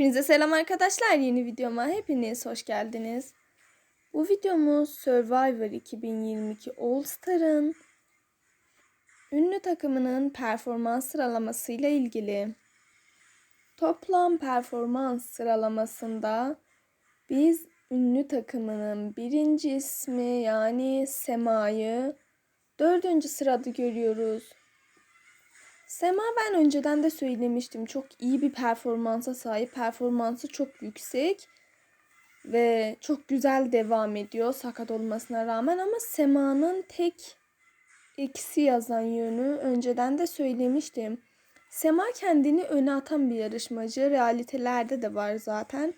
Hepinize selam arkadaşlar. Yeni videoma hepiniz hoş geldiniz. Bu videomuz Survivor 2022 All Star'ın ünlü takımının performans sıralamasıyla ilgili. Toplam performans sıralamasında biz ünlü takımının birinci ismi yani Sema'yı dördüncü sırada görüyoruz. Sema ben önceden de söylemiştim. Çok iyi bir performansa sahip. Performansı çok yüksek. Ve çok güzel devam ediyor sakat olmasına rağmen. Ama Sema'nın tek eksi yazan yönü önceden de söylemiştim. Sema kendini öne atan bir yarışmacı. Realitelerde de var zaten.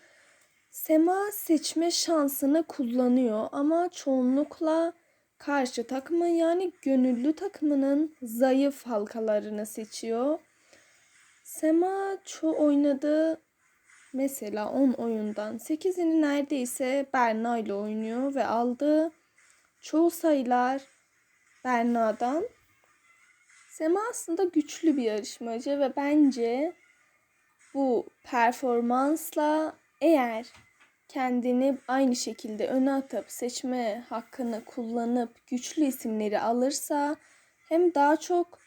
Sema seçme şansını kullanıyor ama çoğunlukla karşı takımın yani gönüllü takımının zayıf halkalarını seçiyor. Sema çoğu oynadığı mesela 10 oyundan 8'ini neredeyse Berna ile oynuyor ve aldığı çoğu sayılar Berna'dan. Sema aslında güçlü bir yarışmacı ve bence bu performansla eğer kendini aynı şekilde öne atıp seçme hakkını kullanıp güçlü isimleri alırsa hem daha çok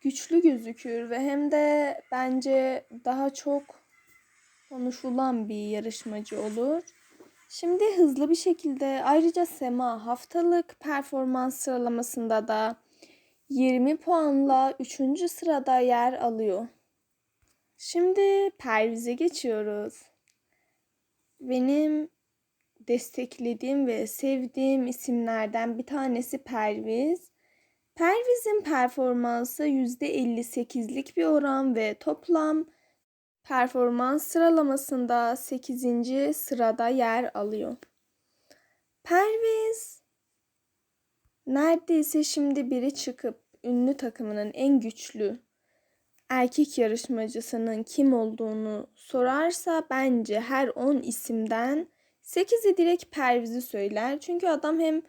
güçlü gözükür ve hem de bence daha çok konuşulan bir yarışmacı olur. Şimdi hızlı bir şekilde ayrıca Sema haftalık performans sıralamasında da 20 puanla 3. sırada yer alıyor. Şimdi Perviz'e geçiyoruz benim desteklediğim ve sevdiğim isimlerden bir tanesi Perviz. Perviz'in performansı %58'lik bir oran ve toplam performans sıralamasında 8. sırada yer alıyor. Perviz neredeyse şimdi biri çıkıp ünlü takımının en güçlü erkek yarışmacısının kim olduğunu sorarsa bence her 10 isimden 8'i direkt Perviz'i söyler. Çünkü adam hem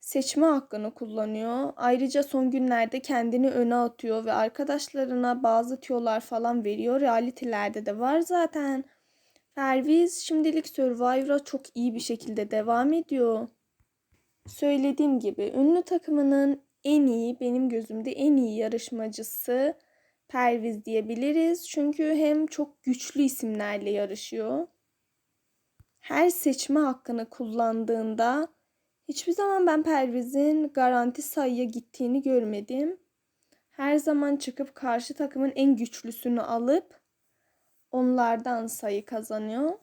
seçme hakkını kullanıyor. Ayrıca son günlerde kendini öne atıyor ve arkadaşlarına bazı tiyolar falan veriyor. Realitelerde de var zaten. Perviz şimdilik Survivor'a çok iyi bir şekilde devam ediyor. Söylediğim gibi ünlü takımının en iyi, benim gözümde en iyi yarışmacısı Perviz diyebiliriz. Çünkü hem çok güçlü isimlerle yarışıyor. Her seçme hakkını kullandığında hiçbir zaman ben Perviz'in garanti sayıya gittiğini görmedim. Her zaman çıkıp karşı takımın en güçlüsünü alıp onlardan sayı kazanıyor.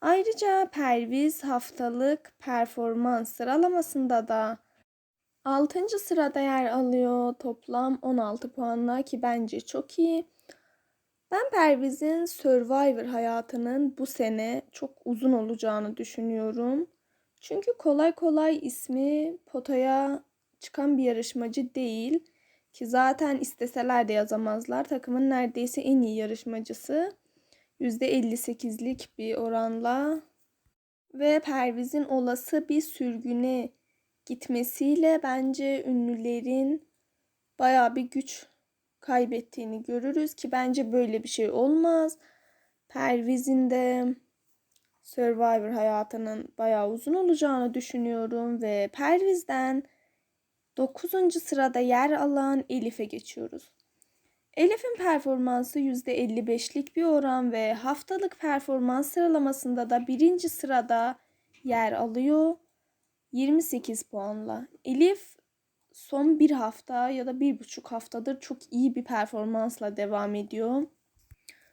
Ayrıca Perviz haftalık performans sıralamasında da 6. sırada yer alıyor toplam 16 puanla ki bence çok iyi. Ben Perviz'in Survivor hayatının bu sene çok uzun olacağını düşünüyorum. Çünkü kolay kolay ismi potaya çıkan bir yarışmacı değil. Ki zaten isteseler de yazamazlar. Takımın neredeyse en iyi yarışmacısı. %58'lik bir oranla. Ve Perviz'in olası bir sürgüne gitmesiyle bence ünlülerin baya bir güç kaybettiğini görürüz ki bence böyle bir şey olmaz. Perviz'in de Survivor hayatının bayağı uzun olacağını düşünüyorum ve Perviz'den 9. sırada yer alan Elif'e geçiyoruz. Elif'in performansı %55'lik bir oran ve haftalık performans sıralamasında da birinci sırada yer alıyor. 28 puanla. Elif son bir hafta ya da bir buçuk haftadır çok iyi bir performansla devam ediyor.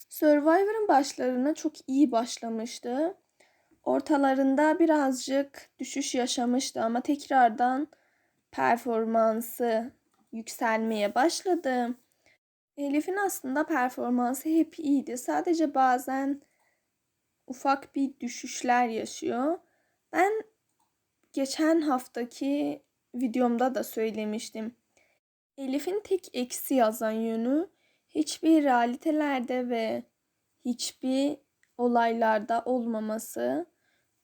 Survivor'ın başlarına çok iyi başlamıştı. Ortalarında birazcık düşüş yaşamıştı ama tekrardan performansı yükselmeye başladı. Elif'in aslında performansı hep iyiydi. Sadece bazen ufak bir düşüşler yaşıyor. Ben geçen haftaki videomda da söylemiştim. Elif'in tek eksi yazan yönü hiçbir realitelerde ve hiçbir olaylarda olmaması.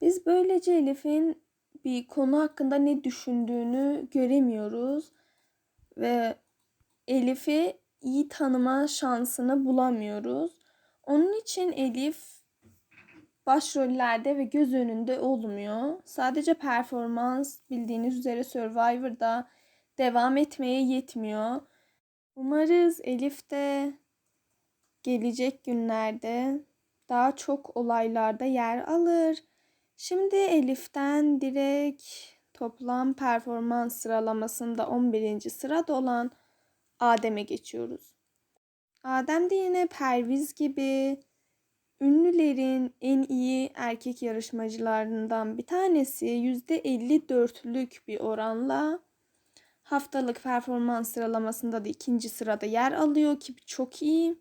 Biz böylece Elif'in bir konu hakkında ne düşündüğünü göremiyoruz ve Elif'i iyi tanıma şansını bulamıyoruz. Onun için Elif başrollerde ve göz önünde olmuyor. Sadece performans bildiğiniz üzere Survivor'da devam etmeye yetmiyor. Umarız Elif de gelecek günlerde daha çok olaylarda yer alır. Şimdi Elif'ten direkt toplam performans sıralamasında 11. sırada olan Adem'e geçiyoruz. Adem de yine Perviz gibi ünlülerin en iyi erkek yarışmacılarından bir tanesi %54'lük bir oranla haftalık performans sıralamasında da ikinci sırada yer alıyor ki çok iyi.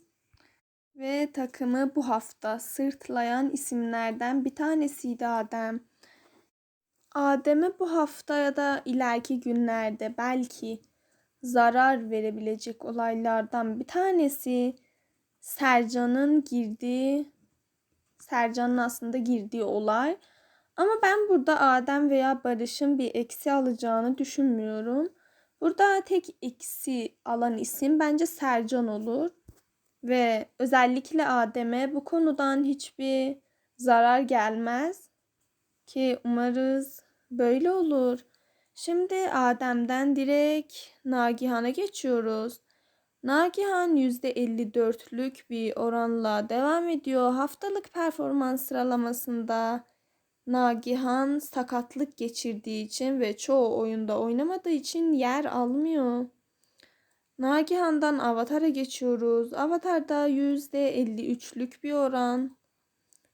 Ve takımı bu hafta sırtlayan isimlerden bir tanesiydi Adem. Adem'e bu hafta ya da ileriki günlerde belki zarar verebilecek olaylardan bir tanesi Sercan'ın girdiği Sercan'ın aslında girdiği olay. Ama ben burada Adem veya Barış'ın bir eksi alacağını düşünmüyorum. Burada tek eksi alan isim bence Sercan olur. Ve özellikle Adem'e bu konudan hiçbir zarar gelmez. Ki umarız böyle olur. Şimdi Adem'den direkt Nagihan'a geçiyoruz. Nagihan %54'lük bir oranla devam ediyor. Haftalık performans sıralamasında Nagihan sakatlık geçirdiği için ve çoğu oyunda oynamadığı için yer almıyor. Nagihan'dan Avatar'a geçiyoruz. Avatar'da %53'lük bir oran.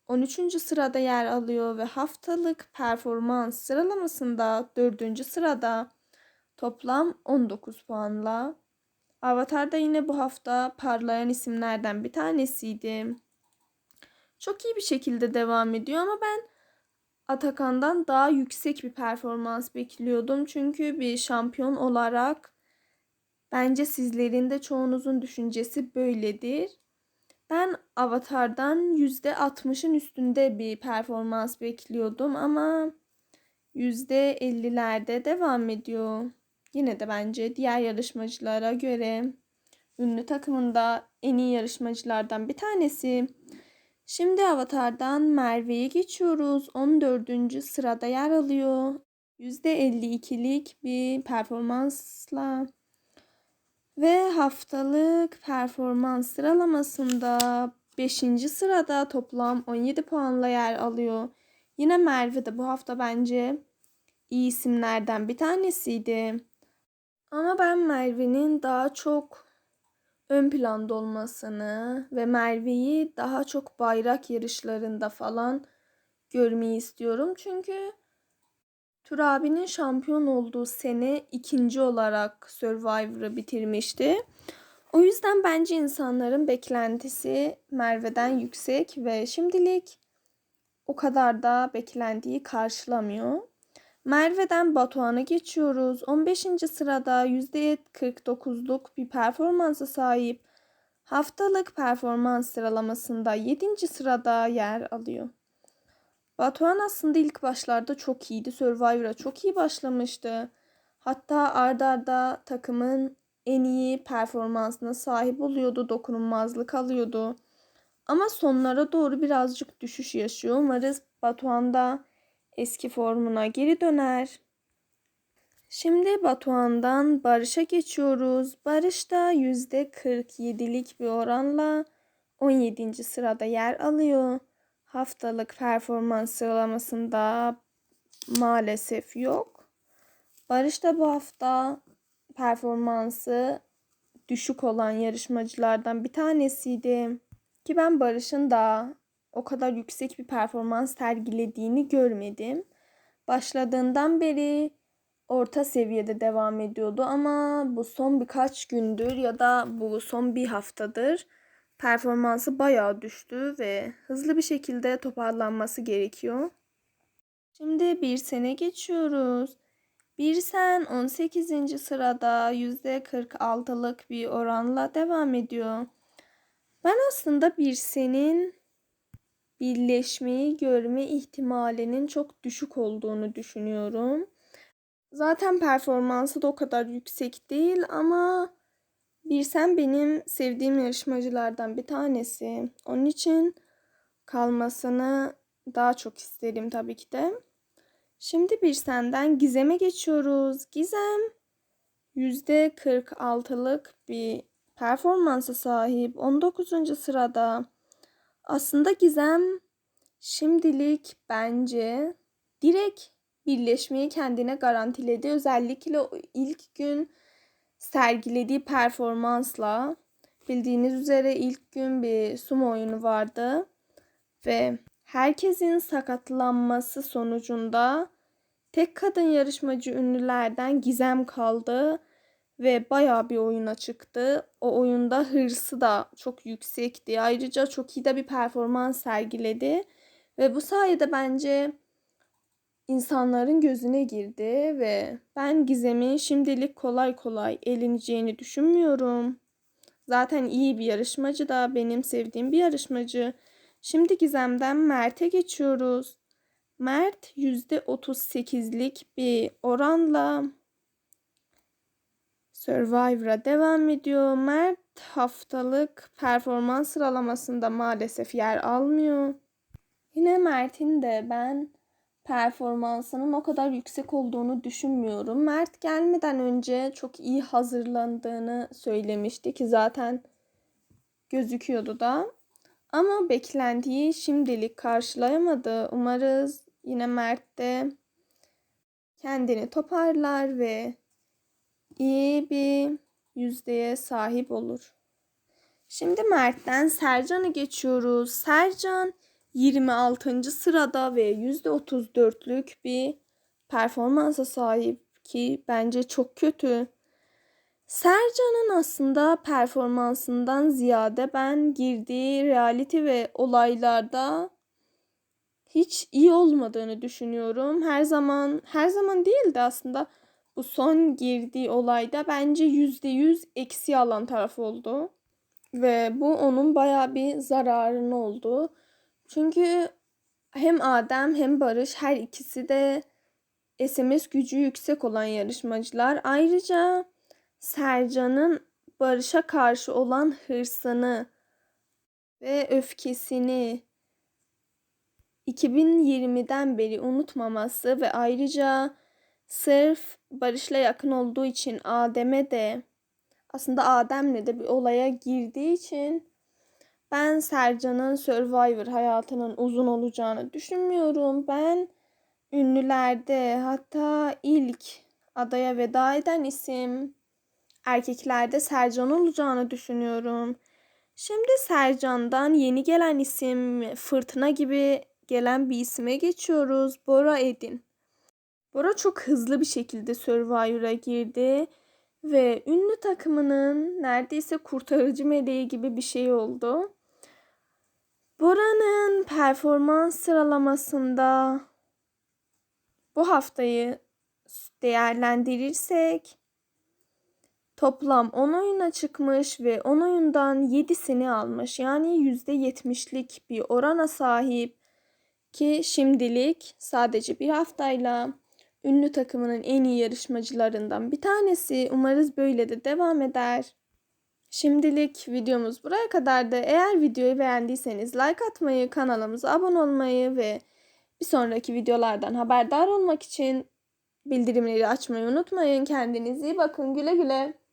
13. sırada yer alıyor ve haftalık performans sıralamasında 4. sırada toplam 19 puanla. Avatar'da yine bu hafta parlayan isimlerden bir tanesiydi. Çok iyi bir şekilde devam ediyor ama ben Atakan'dan daha yüksek bir performans bekliyordum. Çünkü bir şampiyon olarak bence sizlerin de çoğunuzun düşüncesi böyledir. Ben Avatar'dan %60'ın üstünde bir performans bekliyordum ama %50'lerde devam ediyor. Yine de bence diğer yarışmacılara göre ünlü takımında en iyi yarışmacılardan bir tanesi. Şimdi Avatar'dan Merve'ye geçiyoruz. 14. sırada yer alıyor. %52'lik bir performansla ve haftalık performans sıralamasında 5. sırada toplam 17 puanla yer alıyor. Yine Merve de bu hafta bence iyi isimlerden bir tanesiydi. Ama ben Merve'nin daha çok ön planda olmasını ve Merve'yi daha çok bayrak yarışlarında falan görmeyi istiyorum. Çünkü Turabi'nin şampiyon olduğu sene ikinci olarak Survivor'ı bitirmişti. O yüzden bence insanların beklentisi Merve'den yüksek ve şimdilik o kadar da beklentiyi karşılamıyor. Merve'den Batuhan'a geçiyoruz. 15. sırada %49'luk bir performansa sahip. Haftalık performans sıralamasında 7. sırada yer alıyor. Batuhan aslında ilk başlarda çok iyiydi. Survivor'a çok iyi başlamıştı. Hatta ardarda arda takımın en iyi performansına sahip oluyordu. Dokunulmazlık alıyordu. Ama sonlara doğru birazcık düşüş yaşıyor. Umarız Batuhan da eski formuna geri döner. Şimdi Batuhan'dan Barış'a geçiyoruz. Barış da %47'lik bir oranla 17. sırada yer alıyor. Haftalık performans sıralamasında maalesef yok. Barış da bu hafta performansı düşük olan yarışmacılardan bir tanesiydi. Ki ben Barış'ın da o kadar yüksek bir performans sergilediğini görmedim. Başladığından beri orta seviyede devam ediyordu ama bu son birkaç gündür ya da bu son bir haftadır performansı bayağı düştü ve hızlı bir şekilde toparlanması gerekiyor. Şimdi bir sene geçiyoruz. Bir sen 18. sırada %46'lık bir oranla devam ediyor. Ben aslında bir senin birleşmeyi görme ihtimalinin çok düşük olduğunu düşünüyorum. Zaten performansı da o kadar yüksek değil ama Birsen benim sevdiğim yarışmacılardan bir tanesi. Onun için kalmasını daha çok isterim tabii ki de. Şimdi bir senden Gizem'e geçiyoruz. Gizem %46'lık bir performansa sahip. 19. sırada. Aslında Gizem şimdilik bence direkt birleşmeyi kendine garantiledi. Özellikle o ilk gün sergilediği performansla bildiğiniz üzere ilk gün bir sumo oyunu vardı ve herkesin sakatlanması sonucunda tek kadın yarışmacı ünlülerden Gizem kaldı ve bayağı bir oyuna çıktı. O oyunda hırsı da çok yüksekti. Ayrıca çok iyi de bir performans sergiledi ve bu sayede bence insanların gözüne girdi ve ben Gizem'in şimdilik kolay kolay eleneceğini düşünmüyorum. Zaten iyi bir yarışmacı da benim sevdiğim bir yarışmacı. Şimdi Gizem'den Mert'e geçiyoruz. Mert %38'lik bir oranla Survivor'a devam ediyor. Mert haftalık performans sıralamasında maalesef yer almıyor. Yine Mert'in de ben performansının o kadar yüksek olduğunu düşünmüyorum. Mert gelmeden önce çok iyi hazırlandığını söylemişti ki zaten gözüküyordu da. Ama beklentiyi şimdilik karşılayamadı. Umarız yine Mert de kendini toparlar ve iyi bir yüzdeye sahip olur. Şimdi Mert'ten Sercan'ı geçiyoruz. Sercan 26. sırada ve %34'lük bir performansa sahip ki bence çok kötü. Sercan'ın aslında performansından ziyade ben girdiği reality ve olaylarda hiç iyi olmadığını düşünüyorum. Her zaman her zaman değil de aslında bu son girdiği olayda bence %100 eksi alan taraf oldu. Ve bu onun baya bir zararını oldu. Çünkü hem Adem hem Barış her ikisi de SMS gücü yüksek olan yarışmacılar. Ayrıca Sercan'ın Barış'a karşı olan hırsını ve öfkesini 2020'den beri unutmaması ve ayrıca sırf Barış'la yakın olduğu için Adem'e de aslında Adem'le de bir olaya girdiği için ben Sercan'ın Survivor hayatının uzun olacağını düşünmüyorum. Ben ünlülerde hatta ilk adaya veda eden isim erkeklerde Sercan olacağını düşünüyorum. Şimdi Sercan'dan yeni gelen isim Fırtına gibi gelen bir isime geçiyoruz. Bora Edin. Bora çok hızlı bir şekilde Survivor'a girdi ve ünlü takımının neredeyse kurtarıcı meleği gibi bir şey oldu. Bora'nın performans sıralamasında bu haftayı değerlendirirsek toplam 10 oyuna çıkmış ve 10 oyundan 7'sini almış. Yani %70'lik bir orana sahip ki şimdilik sadece bir haftayla ünlü takımının en iyi yarışmacılarından bir tanesi. Umarız böyle de devam eder. Şimdilik videomuz buraya kadardı. Eğer videoyu beğendiyseniz like atmayı, kanalımıza abone olmayı ve bir sonraki videolardan haberdar olmak için bildirimleri açmayı unutmayın. Kendinize iyi bakın. Güle güle.